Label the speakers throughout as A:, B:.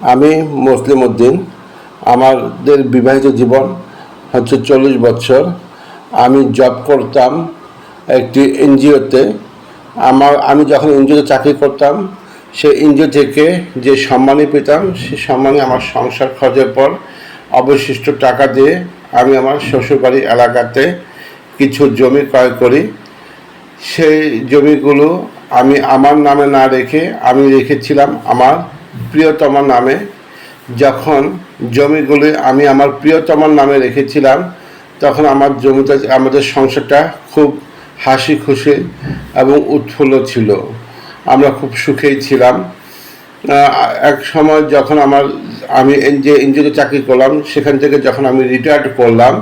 A: আমি মুসলিম উদ্দিন। আমাদের বিবাহিত জীবন হচ্ছে চল্লিশ বছর। আমি জব করতাম একটি এনজিওতে। আমার, আমি যখন এনজিওতে চাকরি করতাম, সেই এনজিও থেকে যে সম্মানী পেতাম সেই সম্মানে আমার সংসার খরচের পর অবশিষ্ট টাকা দিয়ে আমি আমার শ্বশুরবাড়ি এলাকাতে কিছু জমি ক্রয় করি। সেই জমিগুলো আমি আমার নামে না রেখে আমি রেখেছিলাম আমার প্রিয়তমার নামে, যখন জমিগুলি আমি আমার প্রিয়তমার নামে রেখেছিলাম, তখন আমার জমিতে, আমাদের সংসারটা খুব হাসি খুশি এবং উৎফুল্ল ছিল। আমরা খুব সুখেই ছিলাম। এক সময় যখন আমার, আমি যে এনজিওতে চাকরি করলাম, সেখান থেকে যখন আমি রিটায়ার্ড করলাম,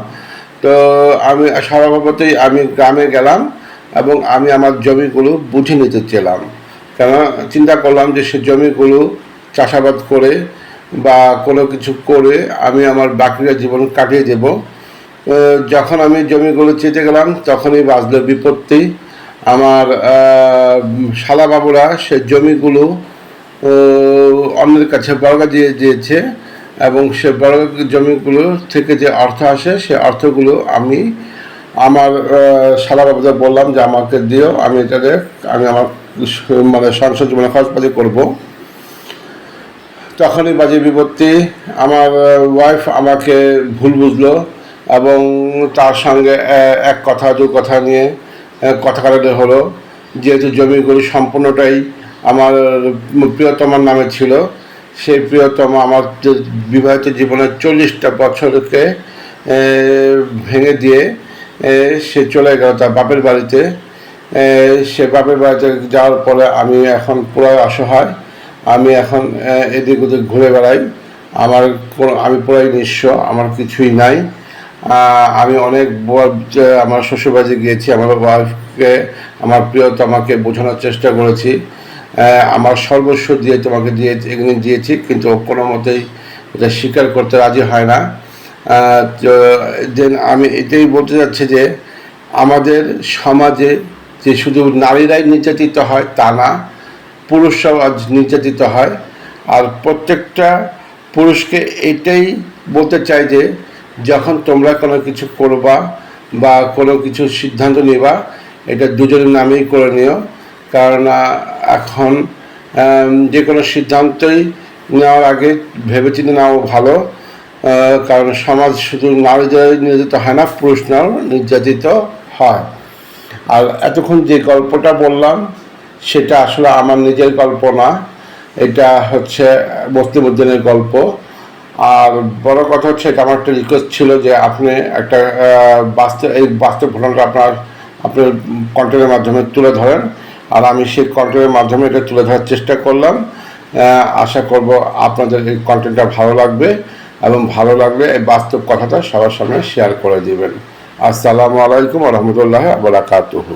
A: তো আমি স্বভাবতই আমি গ্রামে গেলাম এবং আমি আমার জমিগুলো বুঝে নিতে চেলাম। কেন চিন্তা করলাম যে সে জমিগুলো চাষাবাদ করে বা কোনো কিছু করে আমি আমার বাকিরা জীবন কাটিয়ে দেব। যখন আমি জমিগুলো চেতে গেলাম, তখনই বাজলো বিপত্তি। আমার শালাবাবুরা সে জমিগুলো অন্যের কাছে বর্গা দিয়ে দিয়েছে এবং সে বর্গা জমিগুলো থেকে যে অর্থ আসে, সে অর্থগুলো আমি আমার শালাবাবুদের বললাম যে আমাকে দিও, আমি এটাতে আমি আমার মানে সংসদ জীবনে খরচপাতি করব। তখনই বাজে বিপত্তি। আমার ওয়াইফ আমাকে ভুল বুঝলো এবং তার সঙ্গে এক কথা, দু কথা নিয়ে কথা কাটাতে হলো। যেহেতু জমিগুলি সম্পূর্ণটাই আমার প্রিয়তমার নামে ছিল, সেই প্রিয়তম আমার বিবাহিত জীবনের চল্লিশটা বছরকে ভেঙে দিয়ে সে চলে গেল তার বাপের বাড়িতে। সে বাপের বাড়িতে যাওয়ার পরে আমি এখন পুরো অসহায়। আমি এখন এদিক ওদিক ঘুরে বেড়াই। আমার আমি পুরাই নিঃস্ব, আমার কিছুই নাই। আমি অনেক আমার শ্বশুরবাড়ি গিয়েছি, আমার ওয়াইফকে, আমার প্রিয়তমাকে বোঝানোর চেষ্টা করেছি। আমার সর্বস্ব দিয়ে তোমাকে দিয়ে, এগুলি দিয়েছি, কিন্তু কোনো মতেই এটা স্বীকার করতে রাজি হয় না। দেন আমি এটাই বলতে যাচ্ছি যে, আমাদের সমাজে যে শুধু নারীরাই নির্যাতিত হয়, তা না। পুরুষরাও আজ নির্যাতিত হয়। আর প্রত্যেকটা পুরুষকে এটাই বলতে চাই যে, যখন তোমরা কোনো কিছু করবা বা কোনো কিছু সিদ্ধান্ত নেবা, এটা দুজনের নামেই করে নিও। কারণ এখন যে কোনো সিদ্ধান্তই নেওয়ার আগে ভেবেচিন্তে নেওয়া ভালো। কারণ সমাজ শুধু নারীদের নির্যাতিত হয় না, পুরুষরাও নির্যাতিত হয়। আর এতক্ষণ যে গল্পটা বললাম সেটা আসলে আমার নিজের গল্প না। এটা হচ্ছে বস্তি উদ্দিনের গল্প। আর বড় কথা হচ্ছে এটা আমার একটা রিকোয়েস্ট ছিল যে আপনি একটা বাস্তব, এই বাস্তব ঘটনাটা আপনার আপনার কন্টেন্টের মাধ্যমে তুলে ধরেন। আর আমি সেই কন্টেন্টের মাধ্যমে এটা তুলে ধরার চেষ্টা করলাম। আশা করব আপনাদের এই কন্টেন্টটা ভালো লাগবে এবং ভালো লাগলে এই বাস্তব কথাটা সবার সামনে শেয়ার করে দিবেন। আসসালামু আলাইকুম রহমতুল্লাহ আবরাকাতুহু